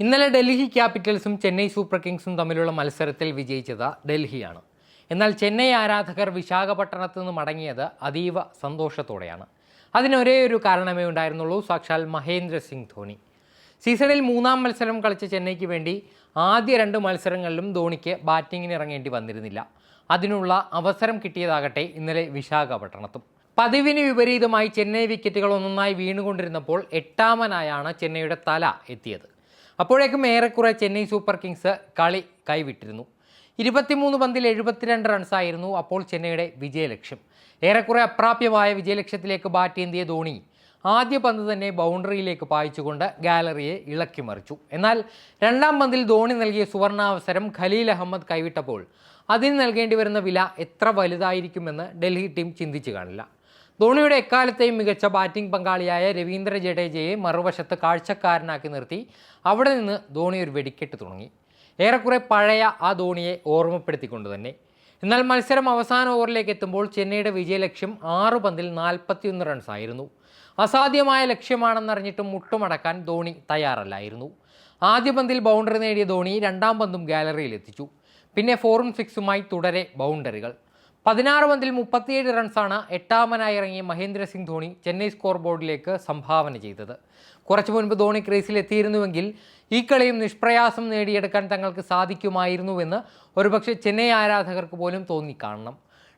ഇന്നലെ ഡൽഹി ക്യാപിറ്റൽസും ചെന്നൈ സൂപ്പർ കിങ്സും തമ്മിലുള്ള മത്സരത്തിൽ വിജയിച്ചത് ഡൽഹിയാണ്. എന്നാൽ ചെന്നൈ ആരാധകർ വിശാഖപട്ടണത്ത് നിന്ന് മടങ്ങിയത് അതീവ സന്തോഷത്തോടെയാണ്. അതിനൊരേ ഒരേ കാരണമേ ഉണ്ടായിരുന്നുള്ളൂ സാക്ഷാൽ മഹേന്ദ്ര സിംഗ് ധോണി. സീസണിൽ മൂന്നാം മത്സരം കളിച്ച ചെന്നൈക്ക് വേണ്ടി ആദ്യ രണ്ട് മത്സരങ്ങളിലും ധോണിക്ക് ബാറ്റിങ്ങിന് ഇറങ്ങേണ്ടി വന്നിരുന്നില്ല. അതിനുള്ള അവസരം കിട്ടിയതാകട്ടെ ഇന്നലെ വിശാഖപട്ടണത്തും. പതിവിന് വിപരീതമായി ചെന്നൈ വിക്കറ്റുകൾ ഒന്നൊന്നായി വീണുകൊണ്ടിരുന്നപ്പോൾ എട്ടാമനായാണ് ചെന്നൈയുടെ തല എത്തിയത്. അപ്പോഴേക്കും ഏറെക്കുറെ ചെന്നൈ സൂപ്പർ കിങ്സ് കളി കൈവിട്ടിരുന്നു. ഇരുപത്തിമൂന്ന് പന്തിൽ എഴുപത്തിരണ്ട് റൺസായിരുന്നു അപ്പോൾ ചെന്നൈയുടെ വിജയലക്ഷ്യം. ഏറെക്കുറെ അപ്രാപ്യമായ വിജയലക്ഷ്യത്തിലേക്ക് ബാറ്റ് ചെയ്തിയ ധോണി ആദ്യ പന്ത് തന്നെ ബൗണ്ടറിയിലേക്ക് പായിച്ചുകൊണ്ട് ഗാലറിയെ ഇളക്കി മറിച്ചു. എന്നാൽ രണ്ടാം പന്തിൽ ധോണി നൽകിയ സുവർണാവസരം ഖലീൽ അഹമ്മദ് കൈവിട്ടപ്പോൾ അതിന് നൽകേണ്ടി വരുന്ന വില എത്ര വലുതായിരിക്കുമെന്ന് ഡൽഹി ടീം ചിന്തിച്ചു കാണില്ല. ധോണിയുടെ എക്കാലത്തെയും മികച്ച ബാറ്റിംഗ് പങ്കാളിയായ രവീന്ദ്ര ജഡേജയെ മറുവശത്ത് കാഴ്ചക്കാരനാക്കി നിർത്തി അവിടെ നിന്ന് ധോണി ഒരു വെടിക്കെട്ട് തുടങ്ങി. ഏറെക്കുറെ പഴയ ആ ധോണിയെ ഓർമ്മപ്പെടുത്തിക്കൊണ്ട് തന്നെ. എന്നാൽ മത്സരം അവസാന ഓവറിലേക്ക് എത്തുമ്പോൾ ചെന്നൈയുടെ വിജയലക്ഷ്യം ആറ് പന്തിൽ നാൽപ്പത്തിയൊന്ന് റൺസായിരുന്നു അസാധ്യമായ ലക്ഷ്യമാണെന്നറിഞ്ഞിട്ടും മുട്ടുമടക്കാൻ ധോണി തയ്യാറല്ലായിരുന്നു. ആദ്യ പന്തിൽ ബൗണ്ടറി നേടിയ ധോണി രണ്ടാം പന്തും ഗാലറിയിൽ എത്തിച്ചു. പിന്നെ ഫോറും സിക്സുമായി തുടരെ ബൗണ്ടറികൾ പതിനാറ് പന്തിൽ മുപ്പത്തിയേഴ് റൺസാണ് എട്ടാമനായി ഇറങ്ങിയ മഹേന്ദ്ര സിംഗ് ധോണി ചെന്നൈ സ്കോർ ബോർഡിലേക്ക് സംഭാവന ചെയ്തത്. കുറച്ചു മുൻപ് ധോണി ക്രീസിൽ എത്തിയിരുന്നുവെങ്കിൽ ഈ കളിയും നിഷ്പ്രയാസം നേടിയെടുക്കാൻ തങ്ങൾക്ക് സാധിക്കുമായിരുന്നുവെന്ന് ഒരുപക്ഷെ ചെന്നൈ ആരാധകർക്ക് പോലും തോന്നിക്കാണണം.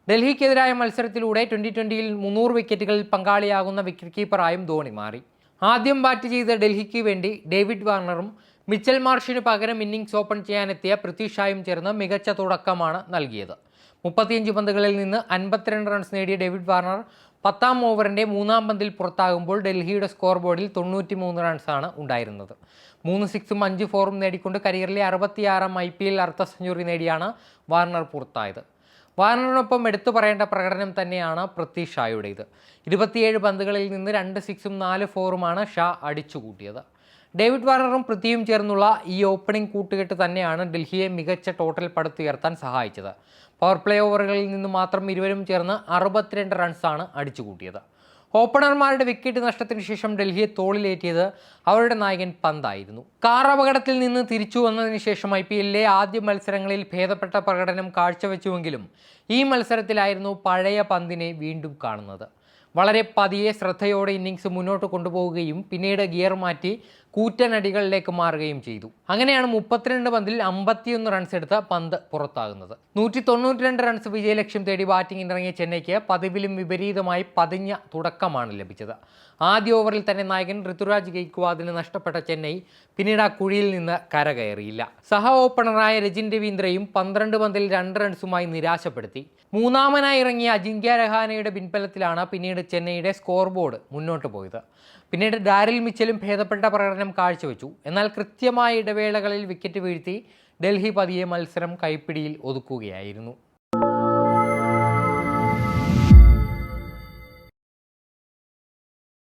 ഡൽഹിക്കെതിരായ മത്സരത്തിലൂടെ ട്വന്റി ട്വന്റിയിൽ മുന്നൂറ് വിക്കറ്റുകളിൽ പങ്കാളിയാകുന്ന വിക്കറ്റ് കീപ്പറായും ധോണി മാറി. ആദ്യം ബാറ്റ് ചെയ്ത ഡൽഹിക്ക് വേണ്ടി ഡേവിഡ് വാർണറും മിച്ചൽ മാർഷിന് പകരം ഇന്നിംഗ്സ് ഓപ്പൺ ചെയ്യാനെത്തിയ പൃഥ്വി ഷായും ചേർന്ന് മികച്ച തുടക്കമാണ് നൽകിയത്. മുപ്പത്തിയഞ്ച് പന്തുകളിൽ നിന്ന് അൻപത്തിരണ്ട് റൺസ് നേടിയ ഡേവിഡ് വാർണർ പത്താം ഓവറിന്റെ മൂന്നാം പന്തിൽ പുറത്താകുമ്പോൾ ഡൽഹിയുടെ സ്കോർ ബോർഡിൽ തൊണ്ണൂറ്റി മൂന്ന് റൺസാണ് ഉണ്ടായിരുന്നത്. മൂന്ന് സിക്സും അഞ്ച് ഫോറും നേടിക്കൊണ്ട് കരിയറിലെ അറുപത്തിയാറാം ഐ പി എൽ അർദ്ധ സെഞ്ചുറി നേടിയാണ് വാർണർ പുറത്തായത്. വാർണറിനൊപ്പം എടുത്തു പറയേണ്ട പ്രകടനം തന്നെയാണ് പൃഥ്വി ഷായുടേത്. ഇരുപത്തിയേഴ് പന്തുകളിൽ നിന്ന് രണ്ട് സിക്സും നാല് ഫോറുമാണ് ഷാ അടിച്ചുകൂട്ടിയത്. ഡേവിഡ് വാർണറും പൃഥ്വിയും ചേർന്നുള്ള ഈ ഓപ്പണിംഗ് കൂട്ടുകെട്ട് തന്നെയാണ് ഡൽഹിയെ മികച്ച ടോട്ടൽ പടുത്തുയർത്താൻ സഹായിച്ചത്. പവർ പ്ലേ ഓവറുകളിൽ നിന്ന് മാത്രം ഇരുവരും ചേർന്ന് അറുപത്തിരണ്ട് റൺസാണ് അടിച്ചുകൂട്ടിയത്. ഓപ്പണർമാരുടെ വിക്കറ്റ് നഷ്ടത്തിന് ശേഷം ഡൽഹിയെ തോളിലേറ്റിയത് അവരുടെ നായകൻ പന്തായിരുന്നു. കാർ അപകടത്തിൽ നിന്ന് തിരിച്ചു വന്നതിന് ശേഷം ഐ പി എല്ലിലെ ആദ്യ മത്സരങ്ങളിൽ ഭേദപ്പെട്ട പ്രകടനം കാഴ്ചവെച്ചുവെങ്കിലും ഈ മത്സരത്തിലായിരുന്നു പഴയ പന്തിനെ വീണ്ടും കാണുന്നത്. വളരെ പതിയെ ശ്രദ്ധയോടെ ഇന്നിങ്സ് മുന്നോട്ട് കൊണ്ടുപോവുകയും പിന്നീട് ഗിയർ മാറ്റി കൂറ്റനടികളിലേക്ക് മാറുകയും ചെയ്തു. അങ്ങനെയാണ് മുപ്പത്തിരണ്ട് പന്തിൽ അമ്പത്തിയൊന്ന് റൺസ് എടുത്ത പന്ത് പുറത്താകുന്നത്. നൂറ്റി തൊണ്ണൂറ്റിരണ്ട് റൺസ് വിജയലക്ഷ്യം തേടി ബാറ്റിംഗിനിറങ്ങിയ ചെന്നൈക്ക് പതിവിലും വിപരീതമായി പതിഞ്ഞ തുടക്കമാണ് ലഭിച്ചത്. ആദ്യ ഓവറിൽ തന്നെ നായകൻ ഋതുരാജ് ഗെയ്ക്വാദിന് നഷ്ടപ്പെട്ട ചെന്നൈ പിന്നീട് ആ കുഴിയിൽ നിന്ന് കരകയറിയില്ല. സഹ ഓപ്പണറായ രജിൻ രവീന്ദ്രയും പന്ത്രണ്ട് പന്തിൽ രണ്ട് റൺസുമായി നിരാശപ്പെടുത്തി. മൂന്നാമനായി ഇറങ്ങിയ അജിങ്ക്യ രഹാനയുടെ പിൻബലത്തിലാണ് പിന്നീട് ചെന്നൈയുടെ സ്കോർ ബോർഡ് മുന്നോട്ട് പോയത്. പിന്നീട് ഡാരിൽ മിച്ചലും ഭേദപ്പെട്ട പ്രകടനം കാഴ്ചവെച്ചു. എന്നാൽ കൃത്യമായ ഇടവേളകളിൽ വിക്കറ്റ് വീഴ്ത്തി ഡൽഹി പതിയെ മത്സരം കൈപ്പിടിയിൽ ഒതുക്കുകയായിരുന്നു.